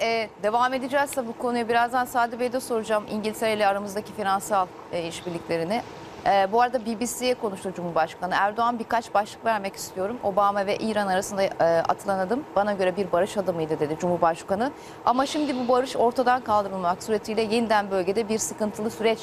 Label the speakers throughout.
Speaker 1: E, devam edeceğiz bu konuya. Birazdan Sadi Bey'de soracağım İngiltere ile aramızdaki finansal e, işbirliklerini. E, bu arada BBC'ye konuştu Cumhurbaşkanı. Erdoğan birkaç başlık vermek istiyorum. Obama ve İran arasında e, atılan adım bana göre bir barış adımıydı dedi Cumhurbaşkanı. Ama şimdi bu barış ortadan kaldırılmak suretiyle yeniden bölgede bir sıkıntılı süreç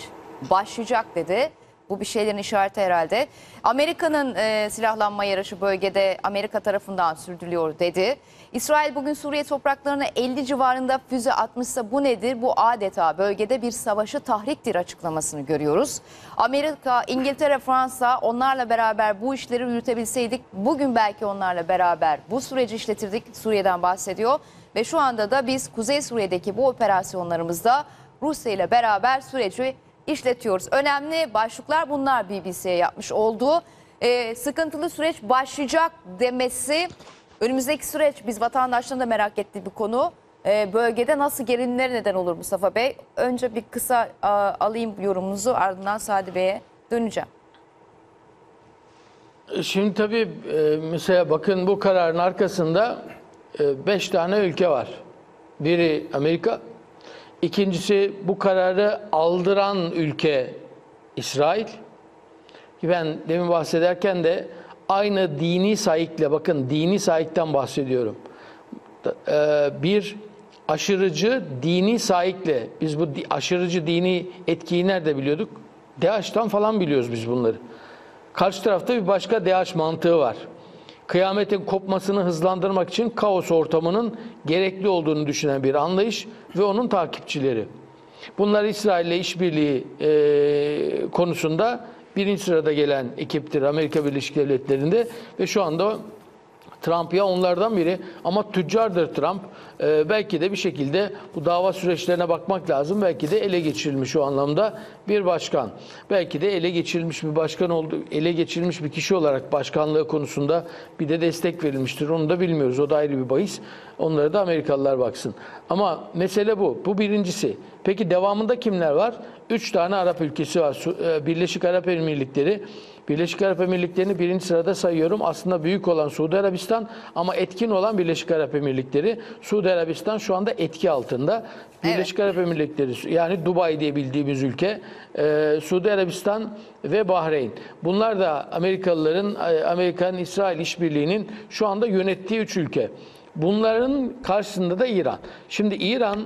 Speaker 1: başlayacak dedi. Bu bir şeylerin işareti herhalde. Amerika'nın e, silahlanma yarışı bölgede Amerika tarafından sürdürülüyor dedi. İsrail bugün Suriye topraklarına 50 civarında füze atmışsa bu nedir? Bu adeta bölgede bir savaşı tahriktir açıklamasını görüyoruz. Amerika, İngiltere, Fransa onlarla beraber bu işleri yürütebilseydik bugün belki onlarla beraber bu süreci işletirdik. Suriye'den bahsediyor. Ve şu anda da biz Kuzey Suriye'deki bu operasyonlarımızda Rusya ile beraber süreci işletiyoruz. Önemli başlıklar bunlar BBC'ye yapmış olduğu. Ee, sıkıntılı süreç başlayacak demesi önümüzdeki süreç biz vatandaşların da merak ettiği bir konu. Ee, bölgede nasıl gerilimlere neden olur Mustafa Bey? Önce bir kısa a, alayım yorumunuzu ardından Sadi Bey'e döneceğim.
Speaker 2: Şimdi tabii e, mesela bakın bu kararın arkasında 5 tane ülke var. Biri Amerika, ikincisi bu kararı aldıran ülke İsrail. Ben demin bahsederken de aynı dini sahikle bakın dini sahikten bahsediyorum. E, Bir aşırıcı dini sahikle biz bu aşırıcı dini etkiyi nerede biliyorduk? DAEŞ'tan falan biliyoruz biz bunları. Karşı tarafta bir başka DAEŞ mantığı var. Kıyametin kopmasını hızlandırmak için kaos ortamının gerekli olduğunu düşünen bir anlayış ve onun takipçileri. Bunlar İsrail'le işbirliği e, konusunda birinci sırada gelen ekiptir Amerika Birleşik Devletleri'nde ve şu anda Trump ya onlardan biri ama tüccardır Trump. Ee, belki de bir şekilde bu dava süreçlerine bakmak lazım. Belki de ele geçirilmiş o anlamda bir başkan. Belki de ele geçirilmiş bir başkan oldu, ele geçirilmiş bir kişi olarak başkanlığı konusunda bir de destek verilmiştir. Onu da bilmiyoruz. O da ayrı bir bahis. Onlara da Amerikalılar baksın. Ama mesele bu. Bu birincisi. Peki devamında kimler var? Üç tane Arap ülkesi var. E, Birleşik Arap Emirlikleri. Birleşik Arap Emirlikleri'ni birinci sırada sayıyorum. Aslında büyük olan Suudi Arabistan ama etkin olan Birleşik Arap Emirlikleri. Suudi Arabistan şu anda etki altında. Birleşik Arap Emirlikleri yani Dubai diye bildiğimiz ülke, e, Suudi Arabistan ve Bahreyn. Bunlar da Amerikalıların, e, Amerikan-İsrail işbirliğinin şu anda yönettiği üç ülke. Bunların karşısında da İran. Şimdi İran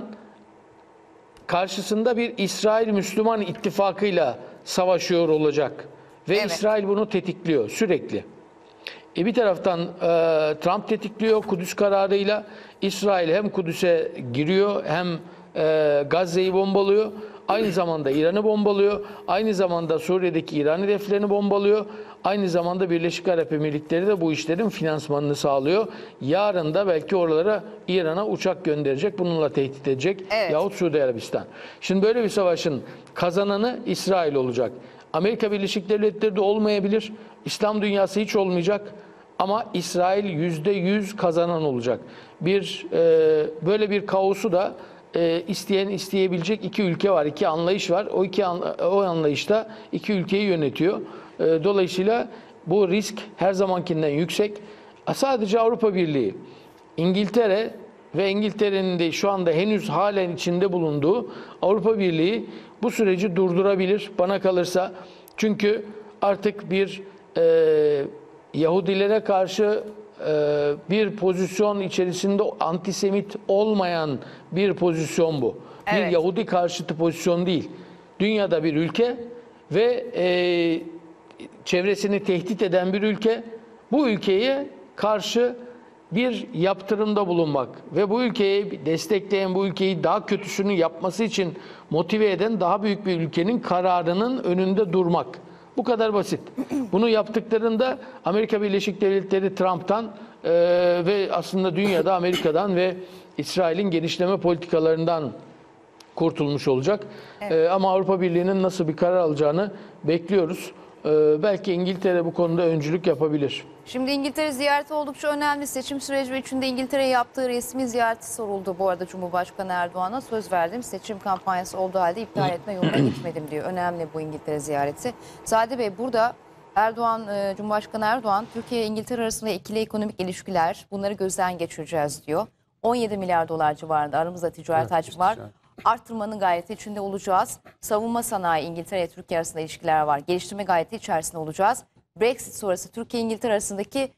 Speaker 2: karşısında bir İsrail Müslüman ittifakıyla savaşıyor olacak. Ve
Speaker 1: Evet.
Speaker 2: İsrail bunu tetikliyor sürekli. E bir taraftan e, Trump tetikliyor Kudüs kararıyla. İsrail hem Kudüs'e giriyor hem e, Gazze'yi bombalıyor. Aynı zamanda İran'ı bombalıyor. Aynı zamanda Suriye'deki İran hedeflerini bombalıyor. Aynı zamanda Birleşik Arap Emirlikleri de bu işlerin finansmanını sağlıyor. Yarın da belki oralara İran'a uçak gönderecek. Bununla tehdit edecek.
Speaker 1: Evet.
Speaker 2: Yahut Suudi Arabistan. Şimdi böyle bir savaşın kazananı İsrail olacak. Amerika Birleşik Devletleri de olmayabilir. İslam dünyası hiç olmayacak. Ama İsrail yüzde yüz kazanan olacak. Bir e, böyle bir kaosu da e, isteyen isteyebilecek iki ülke var, iki anlayış var. O iki an- o anlayışta iki ülkeyi yönetiyor. E, dolayısıyla bu risk her zamankinden yüksek. Sadece Avrupa Birliği, İngiltere ve İngiltere'nin de şu anda henüz halen içinde bulunduğu Avrupa Birliği bu süreci durdurabilir bana kalırsa. Çünkü artık bir e, Yahudilere karşı e, bir pozisyon içerisinde antisemit olmayan bir pozisyon bu. Bir
Speaker 1: Evet.
Speaker 2: Yahudi karşıtı pozisyon değil. Dünyada bir ülke ve e, çevresini tehdit eden bir ülke bu ülkeye karşı bir yaptırımda bulunmak ve bu ülkeyi destekleyen, bu ülkeyi daha kötüsünü yapması için motive eden daha büyük bir ülkenin kararının önünde durmak. Bu kadar basit. Bunu yaptıklarında Amerika Birleşik Devletleri Trump'tan eee, ve aslında dünyada Amerika'dan ve İsrail'in genişleme politikalarından kurtulmuş olacak. Ee, ama Avrupa Birliği'nin nasıl bir karar alacağını bekliyoruz. Ee, belki İngiltere bu konuda öncülük yapabilir.
Speaker 1: Şimdi İngiltere ziyareti oldukça önemli. Seçim süreci ve içinde İngiltere'ye yaptığı resmi ziyareti soruldu bu arada Cumhurbaşkanı Erdoğan'a. Söz verdim seçim kampanyası olduğu halde iptal etme yoluna gitmedim diyor. Önemli bu İngiltere ziyareti. Sadi Bey burada Erdoğan, e, Cumhurbaşkanı Erdoğan Türkiye ile İngiltere arasında ikili ekonomik ilişkiler bunları gözden geçireceğiz diyor. 17 milyar dolar civarında aramızda ticaret hacmi var.
Speaker 3: ticaret.
Speaker 1: Arttırmanın gayeti içinde olacağız. Savunma sanayi İngiltere ile Türkiye arasında ilişkiler var. Geliştirme gayeti içerisinde olacağız. Brexit sonrası Türkiye İngiltere arasındaki